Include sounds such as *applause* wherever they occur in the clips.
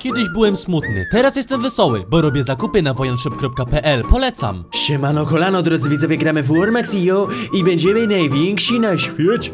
Kiedyś byłem smutny, teraz jestem wesoły, bo robię zakupy na wojanshop.pl. Polecam. Siemano kolano, drodzy widzowie, gramy w Warmax IO i będziemy najwięksi na świecie.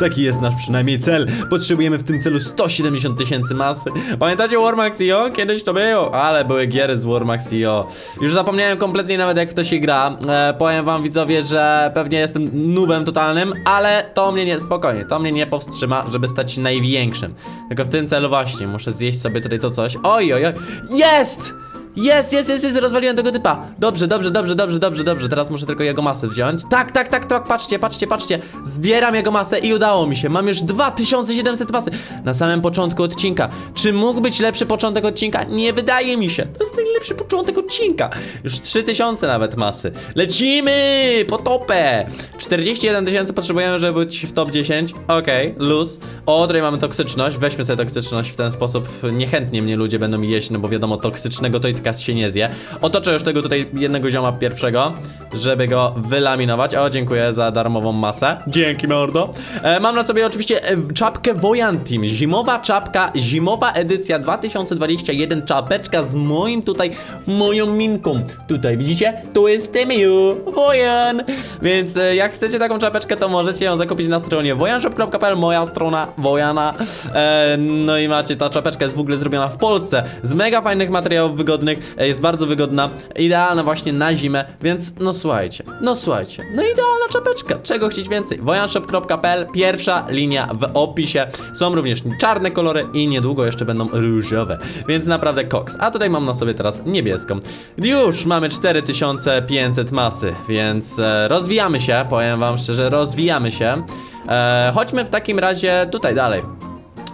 Taki jest nasz przynajmniej cel. Potrzebujemy w tym celu 170 tysięcy masy. Pamiętacie Warmax IO? Kiedyś to było, ale były giery z Warmax IO. Już zapomniałem kompletnie nawet jak w to się gra. E, powiem wam widzowie, że pewnie jestem nubem totalnym, ale to mnie nie, spokojnie, to mnie nie powstrzyma, żeby stać się największym. Tylko w tym celu właśnie muszę zjeść sobie tutaj to coś. Oj, oj, oj. Jest! Jest, jest, jest, jest, rozwaliłem tego typa. Dobrze, dobrze, dobrze, dobrze, dobrze, dobrze. Teraz muszę tylko jego masę wziąć. Tak, tak, tak, tak, patrzcie, patrzcie, patrzcie. Zbieram jego masę i udało mi się. Mam już 2700 masy. Na samym początku odcinka. Czy mógł być lepszy początek odcinka? Nie wydaje mi się. To jest najlepszy początek odcinka. Już 3000 nawet masy. Lecimy! Po topę! 41 tysięcy potrzebujemy, żeby być w top 10. Okej, luz. O, tutaj mamy toksyczność. Weźmy sobie toksyczność w ten sposób. Niechętnie mnie ludzie będą jeść, no bo wiadomo, toksycznego to i taka się nie zje. Otoczę już tego tutaj jednego zioma pierwszego, żeby go wylaminować. O, dziękuję za darmową masę. Dzięki, mordo. E, mam na sobie oczywiście e, czapkę Wojan Team. Zimowa czapka, zimowa edycja 2021. Czapeczka z moim tutaj, moją minką. Tutaj, widzicie? Tu jestem you, Wojan. Więc e, jak chcecie taką czapeczkę, to możecie ją zakupić na stronie wojanshop.pl, moja strona Wojana. E, no i macie, ta czapeczka jest w ogóle zrobiona w Polsce z mega fajnych materiałów wygodnych, e, jest bardzo wygodna, idealna właśnie na zimę, więc no słuchajcie, no słuchajcie, no idealna czapeczka, czego chcieć więcej? wojanshop.pl, pierwsza linia w opisie, są również czarne kolory i niedługo jeszcze będą różowe, więc naprawdę koks, a tutaj mam na sobie teraz niebieską. Już mamy 4500 masy, więc e, rozwijamy się, powiem wam szczerze, rozwijamy się. E, chodźmy w takim razie tutaj dalej.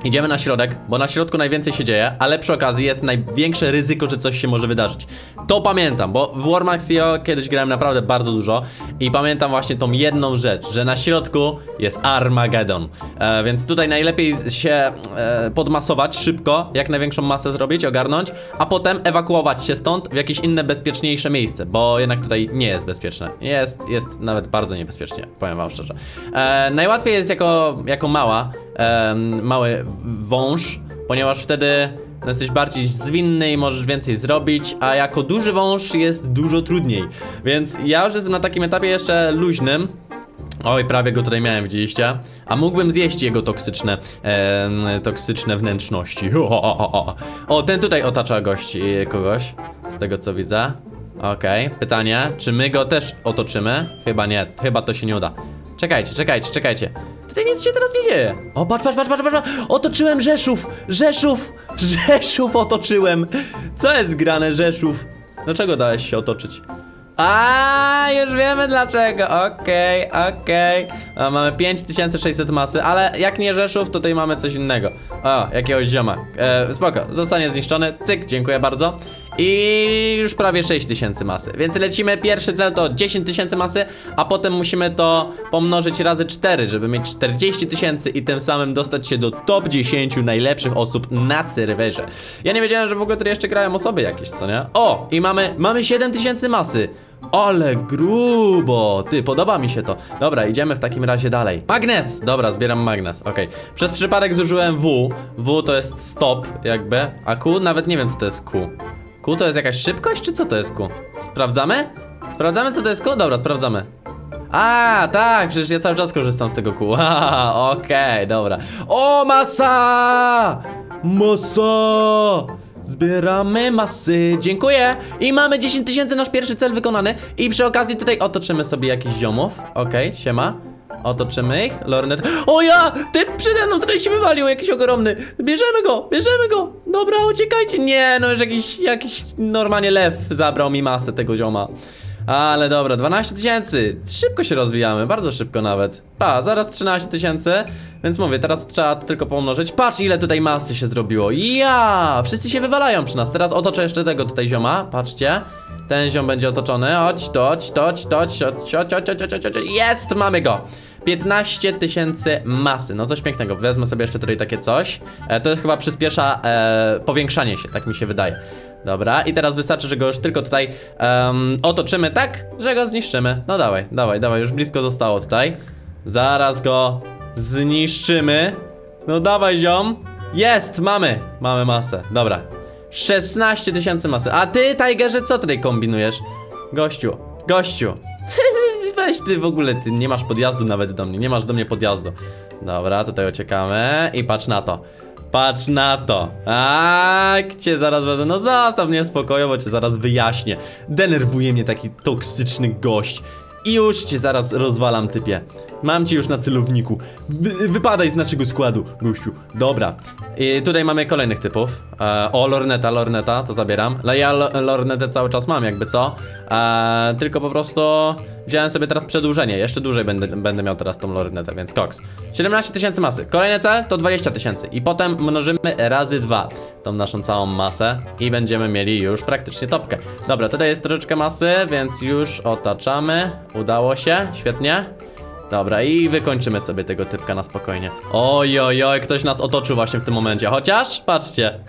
Idziemy na środek, bo na środku najwięcej się dzieje, ale przy okazji jest największe ryzyko, że coś się może wydarzyć. To pamiętam, bo w Warmaxio kiedyś grałem naprawdę bardzo dużo i pamiętam właśnie tą jedną rzecz, że na środku jest Armageddon. E, więc tutaj najlepiej się e, podmasować szybko, jak największą masę zrobić, ogarnąć, a potem ewakuować się stąd w jakieś inne bezpieczniejsze miejsce, bo jednak tutaj nie jest bezpieczne. Jest, jest nawet bardzo niebezpiecznie, powiem wam szczerze. E, najłatwiej jest jako, jako mała, em, mały wąż, ponieważ wtedy no, jesteś bardziej zwinny i możesz więcej zrobić, a jako duży wąż jest dużo trudniej. Więc ja już jestem na takim etapie jeszcze luźnym. Oj, prawie go tutaj miałem, widzieliście? A mógłbym zjeść jego toksyczne, em, toksyczne wnętrzności. O, ten tutaj otacza gości, kogoś, z tego co widzę. Okej, pytanie, czy my go też otoczymy? Chyba nie, chyba to się nie uda. Czekajcie, czekajcie, czekajcie. Tutaj nic się teraz nie dzieje. O, patrz, patrz, patrz, patrz, patrz. Otoczyłem Rzeszów! Rzeszów! Rzeszów otoczyłem! Co jest grane, Rzeszów? Dlaczego dałeś się otoczyć? A, już wiemy dlaczego. Okej, okej. A, Mamy 5600 masy, ale jak nie Rzeszów, to tutaj mamy coś innego. O, jakiegoś zioma. E, spoko, zostanie zniszczony. Cyk, dziękuję bardzo. I już prawie 6000 masy. Więc lecimy. Pierwszy cel to 10 tysięcy masy, a potem musimy to pomnożyć razy 4, żeby mieć 40 tysięcy i tym samym dostać się do top 10 najlepszych osób na serwerze. Ja nie wiedziałem, że w ogóle tu jeszcze grają osoby jakieś, co nie? O, i mamy, mamy 7 tysięcy masy. Ale grubo! Ty, podoba mi się to. Dobra, idziemy w takim razie dalej. Magnes! Dobra, zbieram magnes, okej. Przez przypadek zużyłem W. W to jest stop, jakby. A Q? Nawet nie wiem, co to jest Q. Q to jest jakaś szybkość, czy co to jest Q? Sprawdzamy? Sprawdzamy, co to jest Q? Dobra, sprawdzamy. A, tak, przecież ja cały czas korzystam z tego kół. *laughs* Okej, dobra. O, masa! Masa! Zbieramy masy, dziękuję! I mamy 10 tysięcy, nasz pierwszy cel wykonany. I przy okazji tutaj otoczymy sobie jakichś ziomów. Okej, siema. Otoczymy ich, lornet. O ja! Ty przede mną tutaj się wywalił jakiś ogromny. Bierzemy go, bierzemy go. Dobra, uciekajcie. Nie, no już jakiś, jakiś normalnie lew zabrał mi masę tego zioma. Ale dobra, 12 tysięcy. Szybko się rozwijamy, bardzo szybko nawet. Pa, zaraz 13 tysięcy. Więc mówię, teraz trzeba tylko pomnożyć. Patrz, ile tutaj masy się zrobiło. Ja! Wszyscy się wywalają przy nas. Teraz otoczę jeszcze tego tutaj zioma. Patrzcie. Ten ziom będzie otoczony. Chodź, chodź, chodź, chodź, chodź, chodź, chodź, chodź, chodź, chodź. Jest, mamy go. 15 tysięcy masy. No coś pięknego. Wezmę sobie jeszcze tutaj takie coś. E, to jest chyba przyspiesza e, powiększanie się, tak mi się wydaje. Dobra, i teraz wystarczy, że go już tylko tutaj em, otoczymy tak, że go zniszczymy. No dawaj, dawaj, dawaj, już blisko zostało tutaj. Zaraz go zniszczymy. No dawaj, ziom. Jest, mamy, mamy masę. Dobra. 16 tysięcy masy. A ty, Tigerze, co tutaj kombinujesz? Gościu, gościu. Weź ty w ogóle, ty nie masz podjazdu nawet do mnie, nie masz do mnie podjazdu. Dobra, tutaj uciekamy i patrz na to. Patrz na to. A, cię zaraz wezmę. No zostaw mnie w spokoju, bo cię zaraz wyjaśnię. Denerwuje mnie taki toksyczny gość. I już cię zaraz rozwalam, typie. Mam cię już na celowniku. Wy, wypadaj z naszego składu, gościu. Dobra. I tutaj mamy kolejnych typów. E, o, lorneta, lorneta, to zabieram. No ja lo, lornetę cały czas mam, jakby co. E, tylko po prostu wziąłem sobie teraz przedłużenie. Jeszcze dłużej będę, będę miał teraz tą lornetę, więc koks. 17 tysięcy masy. Kolejny cel to 20 tysięcy. I potem mnożymy razy dwa tą naszą całą masę i będziemy mieli już praktycznie topkę. Dobra, tutaj jest troszeczkę masy, więc już otaczamy. Udało się, świetnie. Dobra, i wykończymy sobie tego typka na spokojnie. Oj, oj, oj, ktoś nas otoczył właśnie w tym momencie. Chociaż, patrzcie. *laughs*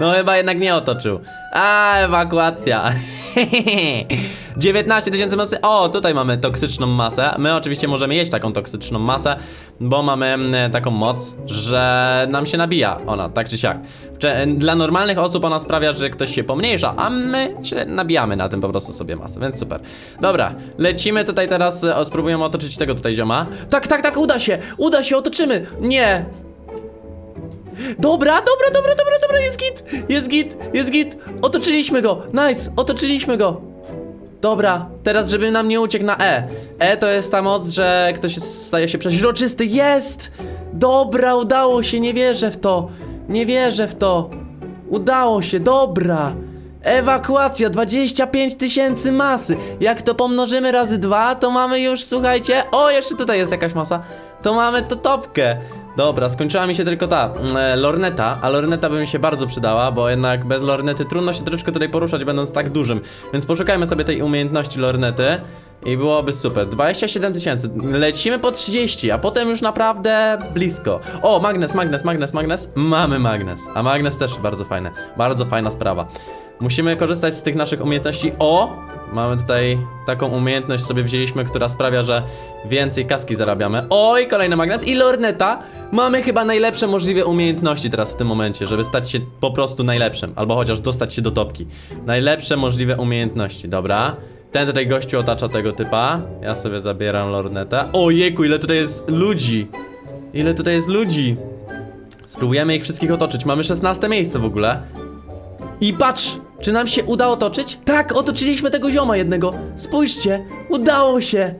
No chyba jednak nie otoczył. A, ewakuacja. *laughs* 19 tysięcy masy. O, tutaj mamy toksyczną masę. My oczywiście możemy jeść taką toksyczną masę, bo mamy mm, taką moc, że nam się nabija ona, tak czy siak. Cze- Dla normalnych osób ona sprawia, że ktoś się pomniejsza, a my się nabijamy na tym po prostu sobie masę, więc super. Dobra, lecimy tutaj teraz, o, spróbujemy otoczyć tego tutaj zioma. Tak, tak, tak, uda się, uda się, otoczymy. Nie, Dobra, dobra, dobra, dobra, dobra, jest git, jest git, jest git. Otoczyliśmy go, nice, otoczyliśmy go. Dobra, teraz żeby nam nie uciekł na E. E to jest ta moc, że ktoś staje się przeźroczysty. Jest! Dobra, udało się, nie wierzę w to. Nie wierzę w to. Udało się, dobra. Ewakuacja, 25 tysięcy masy. Jak to pomnożymy razy dwa, to mamy już, słuchajcie. O, jeszcze tutaj jest jakaś masa. To mamy to topkę. Dobra, skończyła mi się tylko ta mm, e, lorneta, a lorneta by mi się bardzo przydała, bo jednak bez lornety trudno się troszeczkę tutaj poruszać, będąc tak dużym. Więc poszukajmy sobie tej umiejętności lornety i byłoby super. 27 tysięcy, lecimy po 30, a potem już naprawdę blisko. O, magnes, magnes, magnes, magnes. Mamy magnes, a magnes też bardzo fajne, bardzo fajna sprawa. Musimy korzystać z tych naszych umiejętności. O! Mamy tutaj taką umiejętność sobie wzięliśmy, która sprawia, że więcej kaski zarabiamy. Oj, kolejny magnes i lorneta. Mamy chyba najlepsze możliwe umiejętności teraz w tym momencie, żeby stać się po prostu najlepszym, albo chociaż dostać się do topki. Najlepsze możliwe umiejętności, dobra. Ten tutaj gościu otacza tego typa. Ja sobie zabieram lornetę. Ojejku, ile tutaj jest ludzi. Ile tutaj jest ludzi. Spróbujemy ich wszystkich otoczyć. Mamy 16 miejsce w ogóle. I patrz, czy nam się udało otoczyć? Tak, otoczyliśmy tego zioma jednego. Spójrzcie, udało się.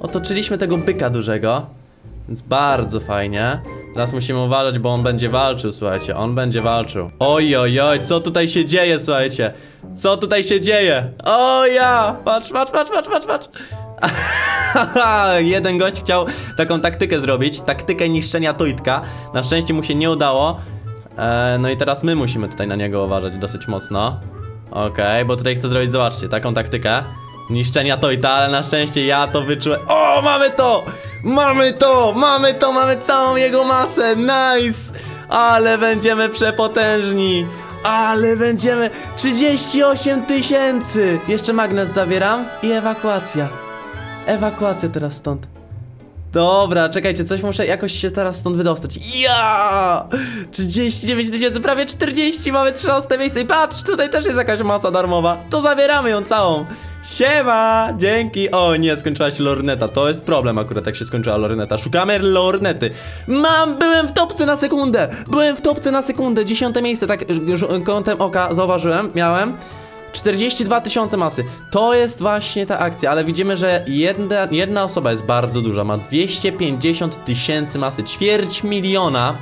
Otoczyliśmy tego byka dużego. Więc bardzo fajnie. Teraz musimy uważać, bo on będzie walczył, słuchajcie. On będzie walczył. Oj, oj, oj, co tutaj się dzieje, słuchajcie? Co tutaj się dzieje? O ja! Patrz, patrz, patrz, patrz, patrz, patrz. *laughs* Jeden gość chciał taką taktykę zrobić, taktykę niszczenia Tojtka. Na szczęście mu się nie udało. E, no i teraz my musimy tutaj na niego uważać dosyć mocno. Okej, bo tutaj chcę zrobić, zobaczcie, taką taktykę. Niszczenia Tojta, ale na szczęście ja to wyczułem. O, mamy to! Mamy to! Mamy to! Mamy całą jego masę! Nice! Ale będziemy przepotężni! Ale będziemy 38 tysięcy! Jeszcze magnes zabieram i ewakuacja. Ewakuacja teraz stąd. Dobra, czekajcie, coś muszę jakoś się teraz stąd wydostać. Ja! 39 tysięcy, prawie 40, mamy 13 miejsce i patrz, tutaj też jest jakaś masa darmowa. To zabieramy ją całą. Siema, dzięki. O nie, skończyła się lorneta, to jest problem akurat jak się skończyła lorneta. Szukamy lornety. Mam, byłem w topce na sekundę. Byłem w topce na sekundę, dziesiąte miejsce, tak już kątem oka zauważyłem, miałem. 42 tysiące masy. To jest właśnie ta akcja, ale widzimy, że jedna, jedna osoba jest bardzo duża. Ma 250 tysięcy masy, ćwierć miliona.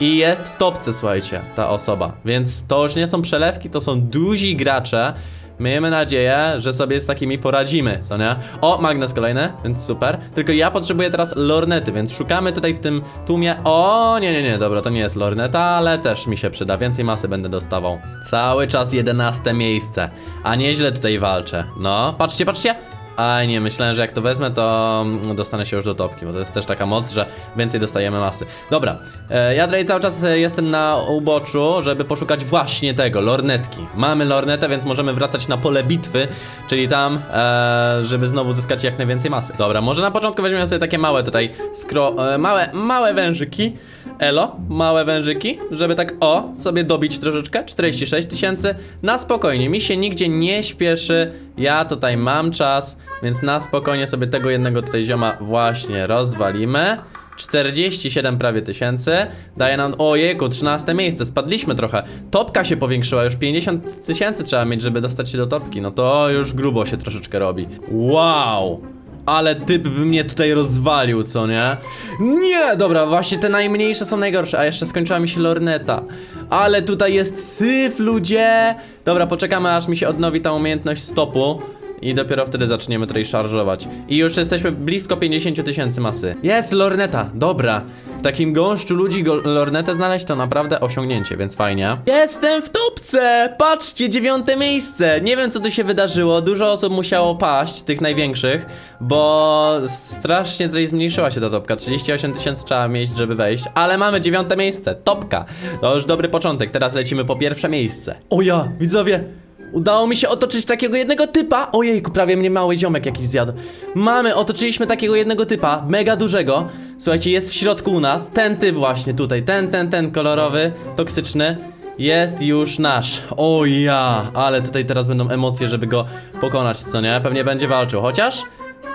I jest w topce, słuchajcie, ta osoba. Więc to już nie są przelewki, to są duzi gracze. Miejmy nadzieję, że sobie z takimi poradzimy, co nie? O, magnes kolejny, więc super. Tylko ja potrzebuję teraz lornety, więc szukamy tutaj w tym tłumie. O, nie, nie, nie, dobra, to nie jest lorneta, ale też mi się przyda. Więcej masy będę dostawał. Cały czas 11 miejsce. A nieźle tutaj walczę. No, patrzcie, patrzcie. A nie, myślałem, że jak to wezmę, to mm, dostanę się już do topki, bo to jest też taka moc, że więcej dostajemy masy. Dobra, e, ja tutaj cały czas e, jestem na uboczu, żeby poszukać właśnie tego, lornetki. Mamy lornetę, więc możemy wracać na pole bitwy, czyli tam, e, żeby znowu zyskać jak najwięcej masy. Dobra, może na początku weźmiemy sobie takie małe tutaj, skro, małe, małe wężyki. Elo, małe wężyki, żeby tak o, sobie dobić troszeczkę, 46 tysięcy, na spokojnie, mi się nigdzie nie śpieszy, ja tutaj mam czas, więc na spokojnie sobie tego jednego tutaj zioma właśnie rozwalimy. 47 prawie tysięcy, daje nam, ojejku, 13 miejsce, spadliśmy trochę, topka się powiększyła, już 50 tysięcy trzeba mieć, żeby dostać się do topki, no to już grubo się troszeczkę robi. Wow! Ale typ by mnie tutaj rozwalił, co nie? Nie! Dobra, właśnie te najmniejsze są najgorsze, a jeszcze skończyła mi się lorneta. Ale tutaj jest syf, ludzie! Dobra, poczekamy aż mi się odnowi ta umiejętność stopu. I dopiero wtedy zaczniemy tutaj szarżować. I już jesteśmy blisko 50 tysięcy masy. Jest lorneta, dobra. W takim gąszczu ludzi lornetę znaleźć to naprawdę osiągnięcie, więc fajnie. Jestem w topce! Patrzcie, dziewiąte miejsce! Nie wiem co tu się wydarzyło, dużo osób musiało paść, tych największych, bo strasznie tutaj zmniejszyła się ta topka. 38 tysięcy trzeba mieć, żeby wejść, ale mamy dziewiąte miejsce, topka. To już dobry początek, teraz lecimy po pierwsze miejsce. O ja, widzowie! Udało mi się otoczyć takiego jednego typa. Ojejku, prawie mnie mały ziomek jakiś zjadł. Mamy, otoczyliśmy takiego jednego typa, mega dużego. Słuchajcie, jest w środku u nas. Ten typ właśnie tutaj, ten, ten, ten kolorowy, toksyczny. Jest już nasz. O ja, ale tutaj teraz będą emocje, żeby go pokonać, co nie? Pewnie będzie walczył, chociaż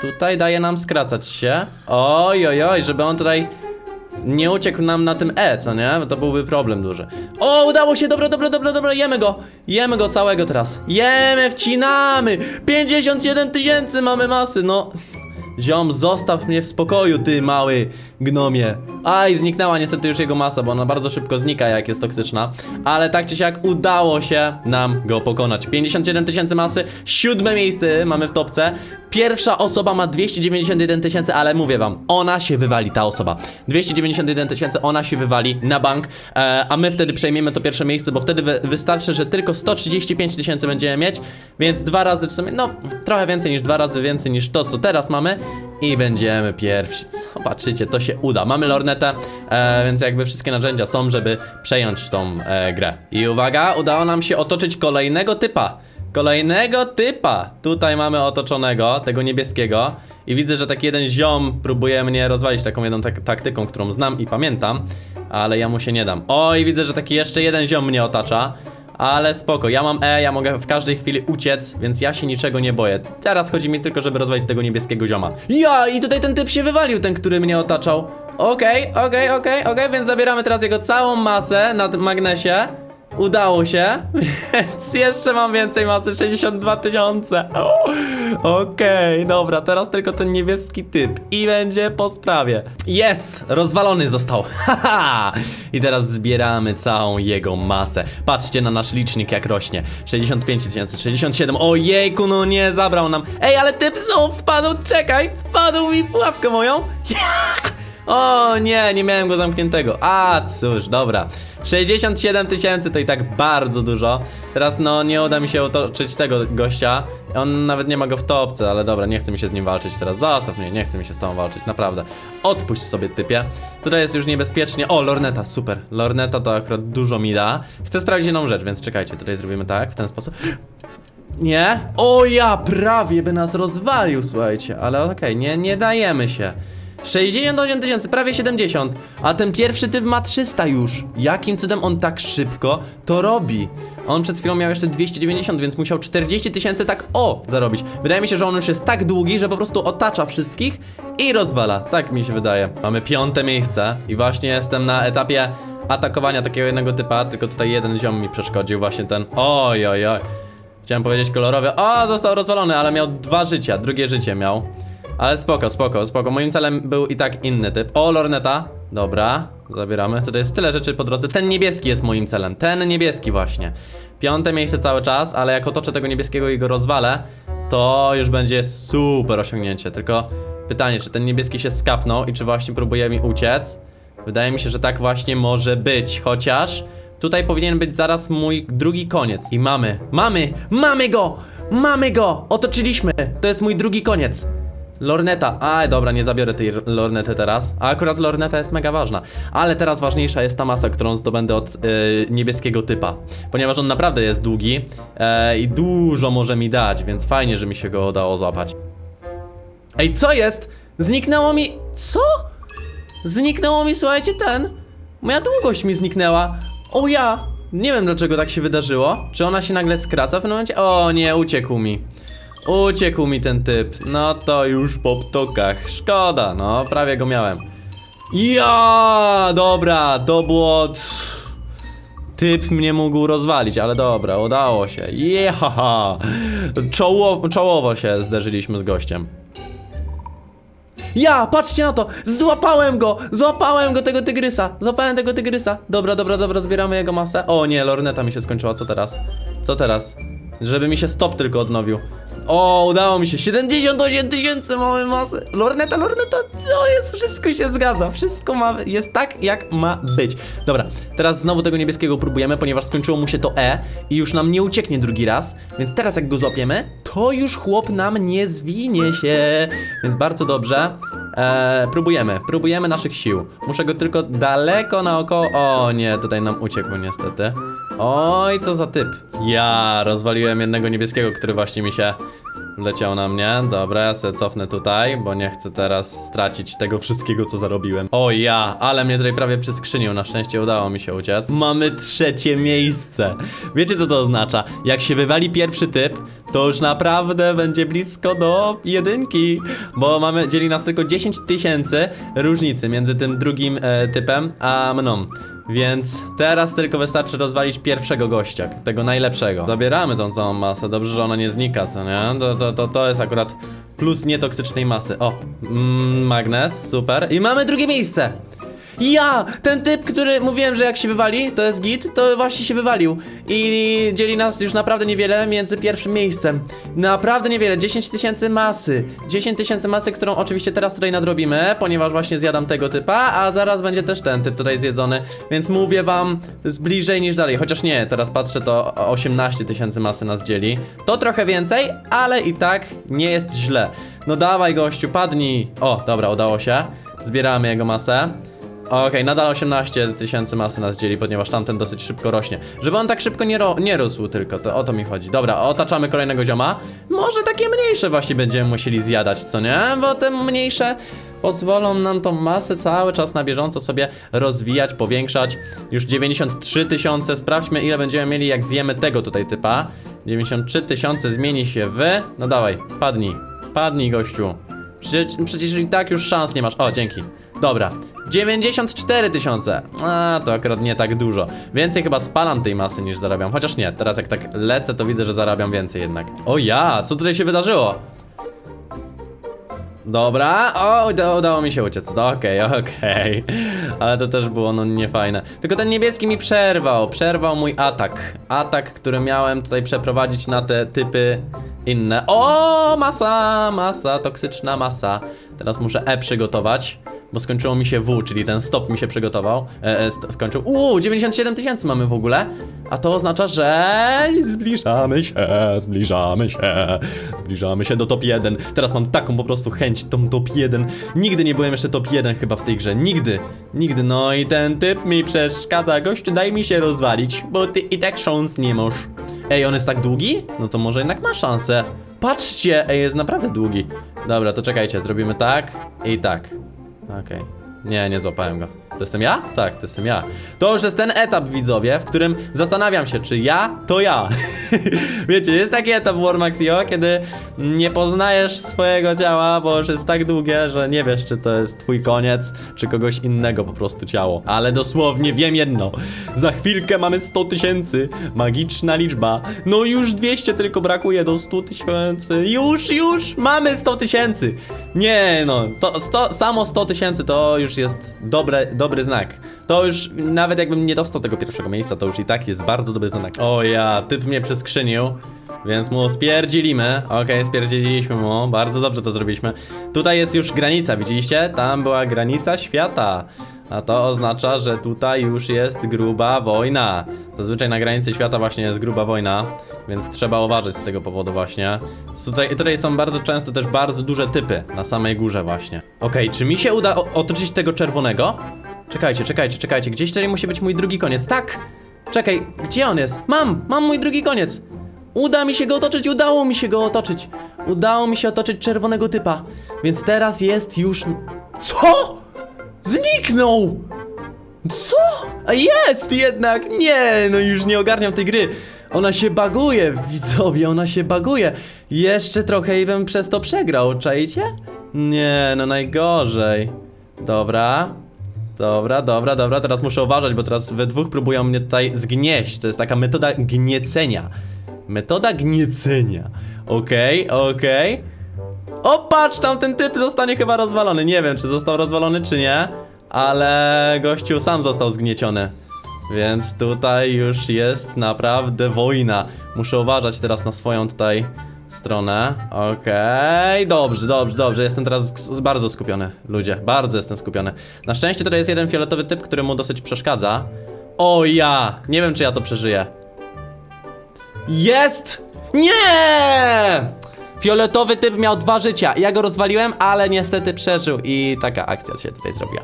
tutaj daje nam skracać się. Oj, oj, oj, żeby on tutaj nie uciekł nam na tym E, co nie? To byłby problem duży. O, udało się, dobra, dobra, dobra, dobra, jemy go. Jemy go całego teraz. Jemy, wcinamy. 57 tysięcy mamy masy, no. Ziom, zostaw mnie w spokoju, ty mały gnomie. Aj, zniknęła niestety już jego masa, bo ona bardzo szybko znika, jak jest toksyczna. Ale tak czy siak udało się nam go pokonać. 57 tysięcy masy, siódme miejsce mamy w topce. Pierwsza osoba ma 291 tysięcy, ale mówię wam, ona się wywali, ta osoba. 291 tysięcy, ona się wywali na bank, e, a my wtedy przejmiemy to pierwsze miejsce, bo wtedy wy, wystarczy, że tylko 135 tysięcy będziemy mieć, więc dwa razy w sumie, no trochę więcej niż dwa razy więcej niż to, co teraz mamy i będziemy pierwsi. Zobaczycie, to się uda. Mamy lornetę, e, więc jakby wszystkie narzędzia są, żeby przejąć tą e, grę. I uwaga, udało nam się otoczyć kolejnego typa. Kolejnego typa. Tutaj mamy otoczonego, tego niebieskiego. I widzę, że taki jeden ziom próbuje mnie rozwalić taką jedną tak taktyką, którą znam i pamiętam. Ale ja mu się nie dam. Oj, widzę, że taki jeszcze jeden ziom mnie otacza. Ale spoko, ja mam E, ja mogę w każdej chwili uciec, więc ja się niczego nie boję. Teraz chodzi mi tylko, żeby rozwalić tego niebieskiego zioma. Ja, i tutaj ten typ się wywalił, ten, który mnie otaczał. Okej, okej, okej, okej, więc zabieramy teraz jego całą masę na magnesie. Udało się, *laughs* więc jeszcze mam więcej masy, 62 tysiące. Okej, dobra, teraz tylko ten niebieski typ i będzie po sprawie. Jest, rozwalony został, *laughs* haha! I teraz zbieramy całą jego masę. Patrzcie na nasz licznik jak rośnie. 65 tysięcy, 67, ojejku, no nie, zabrał nam. Ej, ale typ znowu wpadł, czekaj, wpadł mi w pułapkę moją. *laughs* O nie, nie miałem go zamkniętego. A cóż, dobra. 67 tysięcy to i tak bardzo dużo. Teraz no nie uda mi się otoczyć tego gościa. On nawet nie ma go w topce, ale dobra, nie chce mi się z nim walczyć teraz. Zostaw mnie, nie chce mi się z tobą walczyć, naprawdę. Odpuść sobie typie. Tutaj jest już niebezpiecznie. O, lorneta, super. Lorneta to akurat dużo mi da. Chcę sprawdzić jedną rzecz, więc czekajcie, tutaj zrobimy tak, w ten sposób. Nie? O ja, prawie by nas rozwalił, słuchajcie, ale okej, nie, nie dajemy się. 68 tysięcy, prawie 70, a ten pierwszy typ ma 300 już. Jakim cudem on tak szybko to robi? On przed chwilą miał jeszcze 290, więc musiał 40 tysięcy tak o zarobić. Wydaje mi się, że on już jest tak długi, że po prostu otacza wszystkich i rozwala. Tak mi się wydaje. Mamy piąte miejsce i właśnie jestem na etapie atakowania takiego jednego typa, tylko tutaj jeden ziom mi przeszkodził, właśnie ten. Oj, oj, oj. Chciałem powiedzieć kolorowy. O, został rozwalony, ale miał dwa życia, drugie życie miał. Ale spoko, spoko, spoko. Moim celem był i tak inny typ. O, lorneta. Dobra, zabieramy. Tutaj jest tyle rzeczy po drodze. Ten niebieski jest moim celem. Ten niebieski właśnie. Piąte miejsce cały czas, ale jak otoczę tego niebieskiego i go rozwalę, to już będzie super osiągnięcie. Tylko pytanie, czy ten niebieski się skapnął i czy właśnie próbuje mi uciec? Wydaje mi się, że tak właśnie może być, chociaż tutaj powinien być zaraz mój drugi koniec. I mamy, mamy, mamy go! Mamy go! Otoczyliśmy! To jest mój drugi koniec. Lorneta. A, dobra, nie zabiorę tej lornety teraz. A akurat lorneta jest mega ważna. Ale teraz ważniejsza jest ta masa, którą zdobędę od y, niebieskiego typa. Ponieważ on naprawdę jest długi e, i dużo może mi dać, więc fajnie, że mi się go udało złapać. Ej, co jest? Zniknęło mi... Co? Zniknęło mi, słuchajcie, ten... Moja długość mi zniknęła. O ja! Nie wiem dlaczego tak się wydarzyło. Czy ona się nagle skraca w pewnym momencie? O nie, uciekł mi. Uciekł mi ten typ. No to już po ptokach. Szkoda, no, prawie go miałem. Ja, dobra, to było... Typ mnie mógł rozwalić, ale dobra, udało się. Jehaha! Czoło, czołowo się zderzyliśmy z gościem. Ja, patrzcie na to! Złapałem go! Złapałem go, tego tygrysa! Złapałem tego tygrysa! Dobra, dobra, dobra, zbieramy jego masę. O nie, lorneta mi się skończyła, co teraz? Co teraz? Żeby mi się stop tylko odnowił. O, udało mi się. 78 tysięcy mamy masy. Lorneta, lorneta, co jest? Wszystko się zgadza. Wszystko ma, jest tak, jak ma być. Dobra, teraz znowu tego niebieskiego próbujemy, ponieważ skończyło mu się to E i już nam nie ucieknie drugi raz. Więc teraz jak go złapiemy, to już chłop nam nie zwinie się. Więc bardzo dobrze. Eee, próbujemy, próbujemy naszych sił. Muszę go tylko daleko naokoło. O nie, tutaj nam uciekł niestety. Oj, co za typ. Ja rozwaliłem jednego niebieskiego, który właśnie mi się wleciał na mnie. Dobra, ja sobie cofnę tutaj, bo nie chcę teraz stracić tego wszystkiego, co zarobiłem. O ja, ale mnie tutaj prawie przyskrzynił. Na szczęście udało mi się uciec. Mamy trzecie miejsce. Wiecie, co to oznacza? Jak się wywali pierwszy typ, to już naprawdę będzie blisko do jedynki, bo mamy, dzieli nas tylko 10 tysięcy różnicy między tym drugim e, typem a mną. Więc teraz tylko wystarczy rozwalić pierwszego gościa, tego najlepszego. Zabieramy tą całą masę, dobrze, że ona nie znika, co nie? To, to, to, to jest akurat plus nietoksycznej masy. O, mm, magnes, super. I mamy drugie miejsce! Ja! Ten typ, który mówiłem, że jak się wywali, to jest git, to właśnie się wywalił. I dzieli nas już naprawdę niewiele między pierwszym miejscem. Naprawdę niewiele, 10 tysięcy masy. 10 tysięcy masy, którą oczywiście teraz tutaj nadrobimy, ponieważ właśnie zjadam tego typa, a zaraz będzie też ten typ tutaj zjedzony. Więc mówię wam, z bliżej niż dalej. Chociaż nie, teraz patrzę, to 18 tysięcy masy nas dzieli. To trochę więcej, ale i tak nie jest źle. No dawaj gościu, padnij. O, dobra, udało się. Zbieramy jego masę. Okej, nadal 18 tysięcy masy nas dzieli, ponieważ tamten dosyć szybko rośnie. Żeby on tak szybko nie, ro nie rósł tylko, to o to mi chodzi. Dobra, otaczamy kolejnego zioma. Może takie mniejsze właśnie będziemy musieli zjadać, co nie? Bo te mniejsze pozwolą nam tą masę cały czas na bieżąco sobie rozwijać, powiększać. Już 93 tysiące, sprawdźmy ile będziemy mieli jak zjemy tego tutaj typa. 93 tysiące zmieni się w... No dawaj, padnij, padnij gościu. Przecież, przecież i tak już szans nie masz. O, dzięki. Dobra. 94 tysiące. A, to akurat nie tak dużo. Więcej chyba spalam tej masy niż zarabiam. Chociaż nie, teraz jak tak lecę, to widzę, że zarabiam więcej jednak. O ja, co tutaj się wydarzyło? Dobra, o, uda, udało mi się uciec. No, Okej, *laughs* okej. Ale to też było no niefajne. Tylko ten niebieski mi przerwał. Przerwał mój atak. Atak, który miałem tutaj przeprowadzić na te typy inne. O, masa, masa, toksyczna masa. Teraz muszę E przygotować. Bo skończyło mi się W, czyli ten stop mi się przygotował. E, e, st- skończył. Uuu, 97 tysięcy mamy w ogóle. A to oznacza, że zbliżamy się, zbliżamy się, zbliżamy się do top 1. Teraz mam taką po prostu chęć, tą top 1. Nigdy nie byłem jeszcze top 1 chyba w tej grze, nigdy, nigdy. No i ten typ mi przeszkadza. Gościu, daj mi się rozwalić, bo ty i tak szans nie masz. Ej, on jest tak długi? No to może jednak ma szansę. Patrzcie, ej, jest naprawdę długi. Dobra, to czekajcie, zrobimy tak i tak. Okej. Nie, nie złapałem go. To jestem ja? Tak, to jestem ja. To już jest ten etap, widzowie, w którym zastanawiam się, czy ja, to ja. *laughs* *laughs* Wiecie, jest taki etap w Warmaxio, kiedy nie poznajesz swojego ciała, bo już jest tak długie, że nie wiesz, czy to jest twój koniec, czy kogoś innego po prostu ciało. Ale dosłownie wiem jedno. Za chwilkę mamy 100 tysięcy. Magiczna liczba. No już 200 tylko brakuje do 100 tysięcy. Już, już mamy 100 tysięcy. Nie no, to 100, samo 100 tysięcy to już jest dobre, dobry znak. To już, nawet jakbym nie dostał tego pierwszego miejsca, to już i tak jest bardzo dobry znak. O ja, typ mnie przeskrzynił. Więc mu spierdzilimy. Okej, spierdzililiśmy mu. Bardzo dobrze to zrobiliśmy. Tutaj jest już granica, widzieliście? Tam była granica świata. A to oznacza, że tutaj już jest gruba wojna. Zazwyczaj na granicy świata właśnie jest gruba wojna, więc trzeba uważać z tego powodu właśnie. Tutaj, tutaj są bardzo często też bardzo duże typy na samej górze właśnie. Okej, czy mi się uda otoczyć tego czerwonego? Czekajcie, czekajcie, czekajcie. Gdzieś tutaj musi być mój drugi koniec. Tak! Czekaj, gdzie on jest? Mam, mam mój drugi koniec. Uda mi się go otoczyć, udało mi się go otoczyć. Udało mi się otoczyć czerwonego typa. Więc teraz jest już... Co? Zniknął! Co? A jest jednak! Nie, no już nie ogarniam tej gry. Ona się baguje, widzowie, ona się baguje. Jeszcze trochę i bym przez to przegrał, czajcie? Nie, no najgorzej. Dobra. Dobra, dobra, dobra, teraz muszę uważać, bo teraz we dwóch próbują mnie tutaj zgnieść. To jest taka metoda gniecenia. Metoda gniecenia. Okej, okej. O, patrz, tam ten typ zostanie chyba rozwalony. Nie wiem, czy został rozwalony, czy nie, ale gościu sam został zgnieciony. Więc tutaj już jest naprawdę wojna. Muszę uważać teraz na swoją tutaj stronę. Okej, dobrze, dobrze, dobrze. Jestem teraz bardzo skupiony, ludzie. Bardzo jestem skupiony. Na szczęście tutaj jest jeden fioletowy typ, który mu dosyć przeszkadza. O ja! Nie wiem, czy ja to przeżyję. Jest! Nie! Fioletowy typ miał dwa życia. Ja go rozwaliłem, ale niestety przeżył i taka akcja się tutaj zrobiła.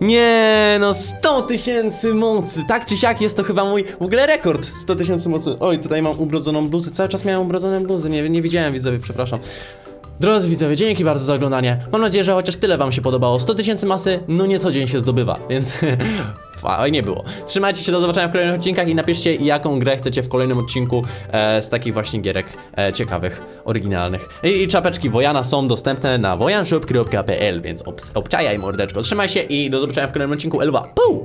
Nie, no 100 tysięcy mocy. Tak czy siak jest to chyba mój w ogóle rekord. 100 tysięcy mocy. Oj, tutaj mam ubrodzoną bluzę. Cały czas miałem ubrodzone bluzy. Nie, nie widziałem widzowie, przepraszam. Drodzy widzowie, dzięki bardzo za oglądanie. Mam nadzieję, że chociaż tyle wam się podobało. 100 tysięcy masy, no nie co dzień się zdobywa, więc *laughs* fajnie było. Trzymajcie się, do zobaczenia w kolejnych odcinkach i napiszcie, jaką grę chcecie w kolejnym odcinku e, z takich właśnie gierek e, ciekawych, oryginalnych. I, I czapeczki Wojana są dostępne na wojanshop.pl, więc obs- obczajaj mordeczko. Trzymaj się i do zobaczenia w kolejnym odcinku. Elwa, Puu!